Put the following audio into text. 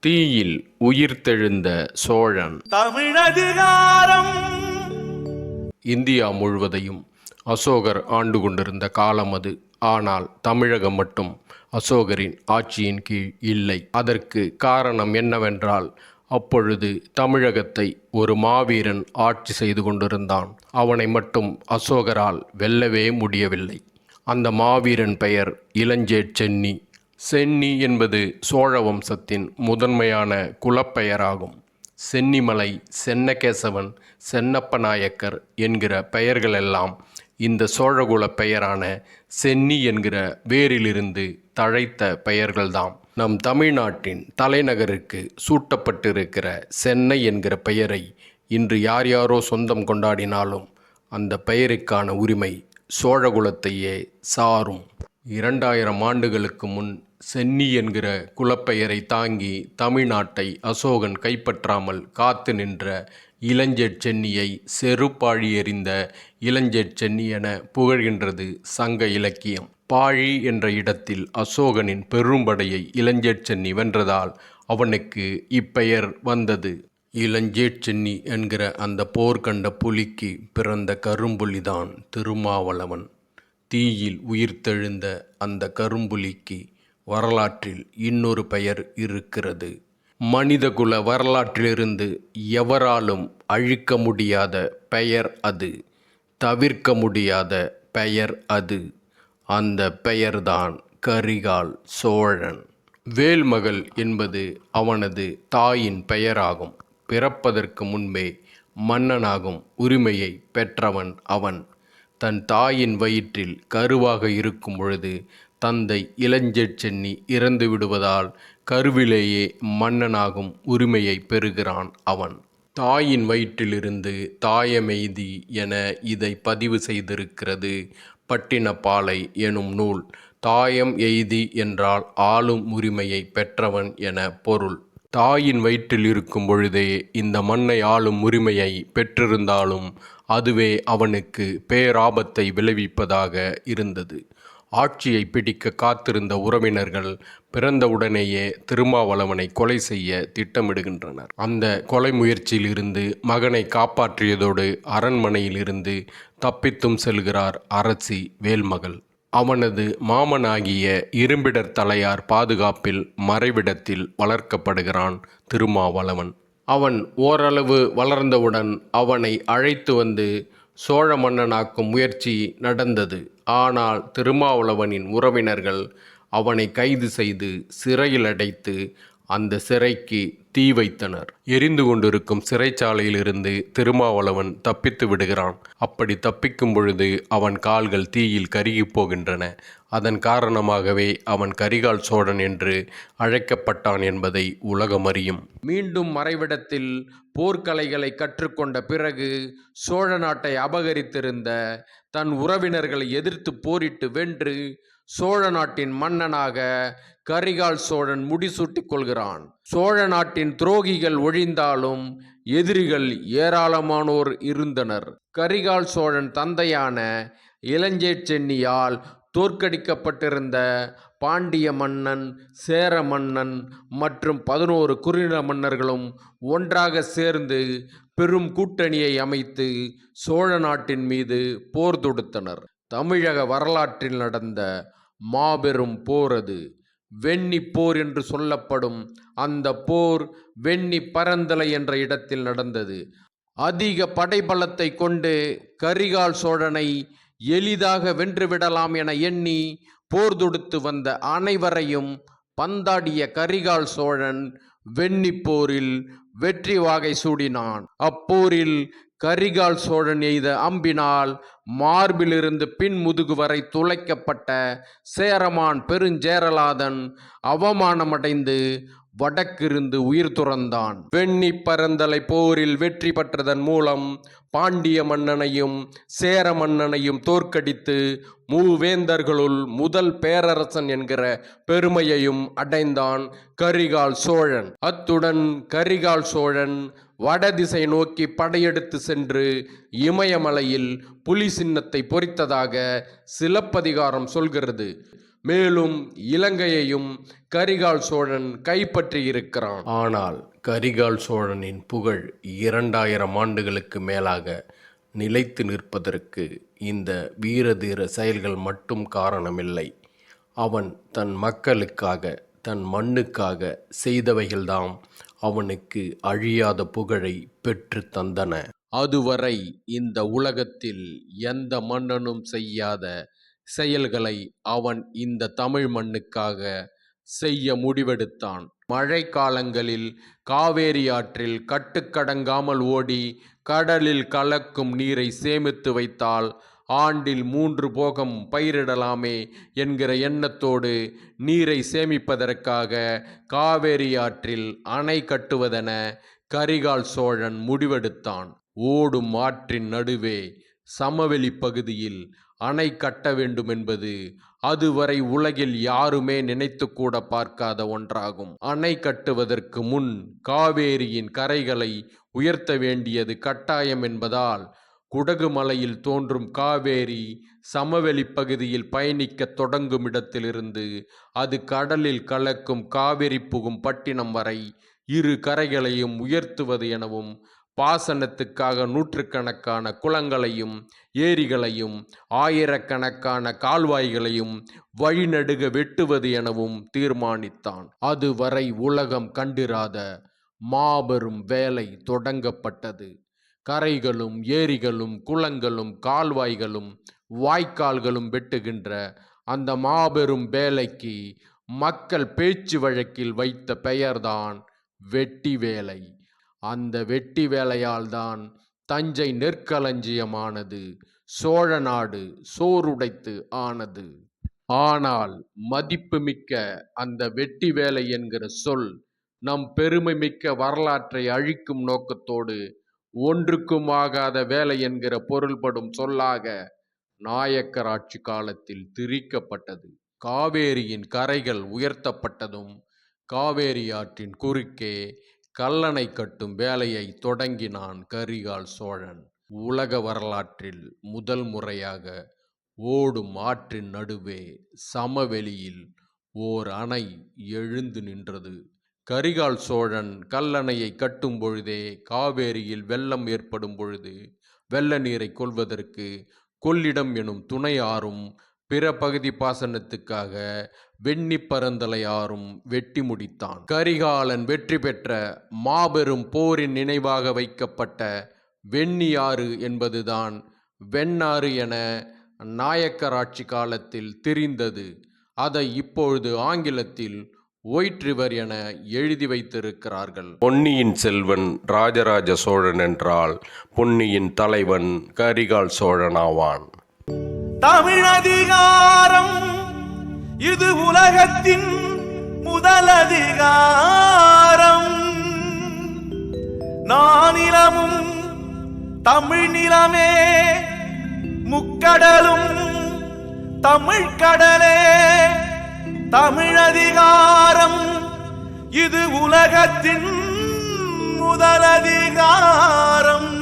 தீயில் உயிர்த்தெழுந்த சோழன். தமிழதிகாரம். இந்தியா முழுவதையும் அசோகர் ஆண்டு கொண்டிருந்த காலம் அது. ஆனால் தமிழகம் மட்டும் அசோகரின் ஆட்சியின் கீழ் இல்லை. அதற்கு காரணம் என்னவென்றால் அப்பொழுது தமிழகத்தை ஒரு மாவீரன் ஆட்சி செய்து கொண்டிருந்தான். அவனை மட்டும் அசோகரால் வெல்லவே முடியவில்லை. அந்த மாவீரன் பெயர் இளஞ்சேட் சென்னி. சென்னி என்பது சோழ வம்சத்தின் முதன்மையான குலப்பெயராகும். சென்னிமலை சென்னகேசவன் சென்னப்ப நாயக்கர் என்கிற பெயர்களெல்லாம் இந்த சோழகுல பெயரான சென்னி என்கிற வேரிலிருந்து தழைத்த பெயர்கள்தாம். நம் தமிழ்நாட்டின் தலைநகருக்கு சூட்டப்பட்டிருக்கிற சென்னை என்கிற பெயரை இன்று யார் யாரோ சொந்தம் கொண்டாடினாலும் அந்த பெயருக்கான உரிமை சோழகுலத்தையே சாரும். இரண்டாயிரம் ஆண்டுகளுக்கு முன் சென்னி என்கிற குலப்பெயரை தாங்கி தமிழ்நாட்டை அசோகன் கைப்பற்றாமல் காத்து நின்ற இளஞ்செட் சென்னியை செருப்பாழி எறிந்த இளஞ்செட் சென்னி என புகழ்கின்றது சங்க இலக்கியம். பாழி என்ற இடத்தில் அசோகனின் பெரும்படையை இளஞ்செட் சென்னி வென்றதால் அவனுக்கு இப்பெயர் வந்தது. இளஞ்சேட் சென்னி என்கிற அந்த போர்க்கண்ட புலிக்கு பிறந்த கரும்புலிதான் திருமாவளவன். தீயில் உயிர்த்தெழுந்த அந்த கரும்புலிக்கு வரலாற்றில் இன்னொரு பெயர் இருக்கிறது. மனிதகுல வரலாற்றிலிருந்து எவராலும் அழிக்க முடியாத பெயர் அது. தவிர்க்க முடியாத பெயர் அது. அந்த பெயர்தான் கரிகால் சோழன். வேல்மகள் என்பது அவனது தாயின் பெயராகும். பிறப்பதற்கு முன்பே மன்னனாகும் உரிமையை பெற்றவன் அவன். தன் தாயின் வயிற்றில் கருவாக இருக்கும் பொழுது தந்தை இளஞ்செட் சென்னி இறந்து விடுவதால் கருவிலேயே மன்னனாகும் உரிமையை பெறுகிறான் அவன். தாயின் வயிற்றிலிருந்து தாயமெய்தி என இதை பதிவு செய்திருக்கிறது. பட்டினப்பாலை எனும் நூல் தாயம் எய்தி என்றால் ஆளும் உரிமையை பெற்றவன் என பொருள். தாயின் வயிற்றில் இருக்கும் பொழுதே இந்த மண்ணை ஆளும் உரிமையை பெற்றிருந்தாலும் அதுவே அவனுக்கு பேராபத்தை விளைவிப்பதாக இருந்தது. ஆட்சியை பிடிக்க காத்திருந்த உறவினர்கள் பிறந்தவுடனேயே திருமாவளவனை கொலை செய்ய திட்டமிடுகின்றனர். அந்த கொலை முயற்சியில் இருந்து மகனை காப்பாற்றியதோடு அரண்மனையிலிருந்து தப்பித்தும் செல்கிறார் அரசி வேல்மகள். அவனது மாமனாகிய இரும்பிடர் தலையார் பாதுகாப்பில் மறைவிடத்தில் வளர்க்கப்படுகிறான் திருமாவளவன். அவன் ஓரளவு வளர்ந்தவுடன் அவனை அழைத்து வந்து சோழ மன்னனாக்கும் முயற்சி நடந்தது. ஆனால் திருமாவளவனின் உறவினர்கள் அவனை கைது செய்து சிறையில் அடைத்து அந்த சிறைக்கு தீ வைத்தனர். எரிந்து கொண்டிருக்கும் சிறைச்சாலையிலிருந்து திருமாவளவன் தப்பித்து விடுகிறான். அப்படி தப்பிக்கும் பொழுது அவன் கால்கள் தீயில் கருகி போகின்றன. அதன் காரணமாகவே அவன் கரிகால் சோழன் என்று அழைக்கப்பட்டான் என்பதை உலகம் அறியும். மீண்டும் மறைவிடத்தில் போர்க்கலைகளை கற்றுக்கொண்ட பிறகு சோழ நாட்டை அபகரித்திருந்த தன் உறவினர்களை எதிர்த்து போரிட்டு வென்று சோழ நாட்டின் மன்னனாக கரிகால் சோழன் முடிசூட்டிக் கொள்கிறான். சோழ நாட்டின் துரோகிகள் ஒழிந்தாலும் எதிரிகள் ஏராளமானோர் இருந்தனர். கரிகால் சோழன் தந்தையான இளஞ்சே சென்னியால் தோற்கடிக்கப்பட்டிருந்த பாண்டிய மன்னன் சேர மன்னன் மற்றும் பதினோரு குறுநில மன்னர்களும் ஒன்றாக சேர்ந்து பெரும் கூட்டணியை அமைத்து சோழ நாட்டின் மீது போர் தொடுத்தனர். தமிழக வரலாற்றில் நடந்த மாபெரும் போர் அது வெண்ணி போர் என்று சொல்லப்படும் அந்த போர் வெண்ணி பரந்தலை என்ற இடத்தில் நடந்தது. அதிக படைபலத்தை கொண்டு கரிகால் சோழனை எளிதாக வென்றுவிடலாம் என எண்ணி போர் தொடுத்து வந்த அனைவரையும் பந்தாடிய கரிகால் சோழன் வெண்ணி போரில் வெற்றி வாகை சூடினான். அப்போரில் கரிகால் சோழன் எய்த அம்பினால் மார்பிலிருந்து பின் முதுகு வரை துளைக்கப்பட்ட சேரமான் பெருஞ்சேரலாதன் அவமானமடைந்து வடக்கிருந்து உயிர் துறந்தான். வெண்ணி பரந்தலை போரில் வெற்றி பெற்றதன் மூலம் பாண்டிய மன்னனையும் சேர மன்னனையும் தோற்கடித்து மூவேந்தர்களுள் முதல் பேரரசன் என்கிற பெருமையையும் அடைந்தான் கரிகால் சோழன். அத்துடன் கரிகால் சோழன் வடதிசை நோக்கி படையெடுத்து சென்று இமயமலையில் புலி சின்னத்தை பொறித்ததாக சிலப்பதிகாரம் சொல்கிறது. மேலும் இலங்கையையும் கரிகால் சோழன் கைப்பற்றியிருக்கிறான். ஆனால் கரிகால் சோழனின் புகழ் இரண்டாயிரம் ஆண்டுகளுக்கு மேலாக நிலைத்து நிற்பதற்கு இந்த வீரதீர செயல்கள் மட்டும் காரணமில்லை. அவன் தன் மக்களுக்காக தன் மண்ணுக்காக செய்தவைகள்தாம் அவனுக்கு அழியாத புகழை பெற்று தந்தன. அதுவரை இந்த உலகத்தில் எந்த மன்னனும் செய்யாத செயல்களை அவன் இந்த தமிழ் மண்ணுக்காக செய்ய முடிவெடுத்தான். மழை காலங்களில் காவேரி ஆற்றில் கட்டுக்கடங்காமல் ஓடி கடலில் கலக்கும் நீரை சேமித்து வைத்தால் ஆண்டில் மூன்று போகம் பயிரிடலாமே என்கிற எண்ணத்தோடு நீரை சேமிப்பதற்காக காவேரி ஆற்றில் அணை கட்டுவதென கரிகால் சோழன் முடிவெடுத்தான். ஓடும் ஆற்றின் நடுவே சமவெளி பகுதியில் அணை கட்ட வேண்டும் என்பது அதுவரை உலகில் யாருமே நினைத்து கூட பார்க்காத ஒன்றாகும். அணை கட்டுவதற்கு முன் காவேரியின் கரைகளை உயர்த்த வேண்டியது கட்டாயம் என்பதால் குடகு மலையில் தோன்றும் காவேரி சமவெளி பகுதியில் பயணிக்க தொடங்கும் இடத்திலிருந்து அது கடலில் கலக்கும் காவேரி புகும் பட்டினம் வரை இரு கரைகளையும் உயர்த்துவது எனவும் பாசனத்துக்காக நூற்றுக்கணக்கான குளங்களையும் ஏரிகளையும் ஆயிரக்கணக்கான கால்வாய்களையும் வழிநடுக வெட்டுவது எனவும் தீர்மானித்தான். அதுவரை உலகம் கண்டிராத மாபெரும் வேலை தொடங்கப்பட்டது. கரைகளும் ஏரிகளும் குளங்களும் கால்வாய்களும் வாய்க்கால்களும் வெட்டுகின்ற அந்த மாபெரும் வேலைக்கு மக்கள் பேச்சு வழக்கில் வைத்த பெயர்தான் வெட்டி வேலை. அந்த வெட்டி வேலையால்தான் தஞ்சை நெற்களஞ்சியமானது சோழ நாடு சோறுடைத்து ஆனது. ஆனால் மதிப்புமிக்க அந்த வெட்டி வேலை என்கிற சொல் நம் பெருமைமிக்க வரலாற்றை அழிக்கும் நோக்கத்தோடு ஒன்றுக்கும் ஆகாத வேலை என்கிற பொருள்படும் சொல்லாக நாயக்கர் ஆட்சி காலத்தில் திரிக்கப்பட்டது. காவேரியின் கரைகள் உயர்த்தப்பட்டதும் காவேரி ஆற்றின் குறுக்கே கல்லணை கட்டும் வேலையை தொடங்கினான் கரிகால் சோழன். உலக வரலாற்றில் முதல் முறையாக ஓடும் ஆற்றின் நடுவே சமவெளியில் ஓர் அணை எழுந்து நின்றது. கரிகால் சோழன் கல்லணையை கட்டும் பொழுதே காவேரியில் வெள்ளம் ஏற்படும் பொழுது வெள்ள நீரை கொள்வதற்கு கொள்ளிடம் எனும் துணை ஆறும் பிற பகுதி பாசனத்துக்காக வெண்ணி பரந்தலை ஆறும் வெட்டி முடித்தான். கரிகாலன் வெற்றி பெற்ற மாபெரும் போரின் நினைவாக வைக்கப்பட்ட வெண்ணியாறு என்பதுதான் வெண்ணாறு என நாயக்கர் ஆட்சி காலத்தில் தெரிந்தது. அதை இப்பொழுது ஆங்கிலத்தில் ஒயிட் ரிவர் என எழுதி வைத்திருக்கிறார்கள். பொன்னியின் செல்வன் ராஜராஜ சோழன் என்றால் பொன்னியின் தலைவன் கரிகால் சோழனாவான். தமிழதிகாரம் இது உலகத்தின் முதலதிகாரம் நானிலமும் தமிழ் நிலமே முக்கடலும் தமிழ் கடலே. தமிழதிகாரம். இது உலகத்தின் முதலதிகாரம்.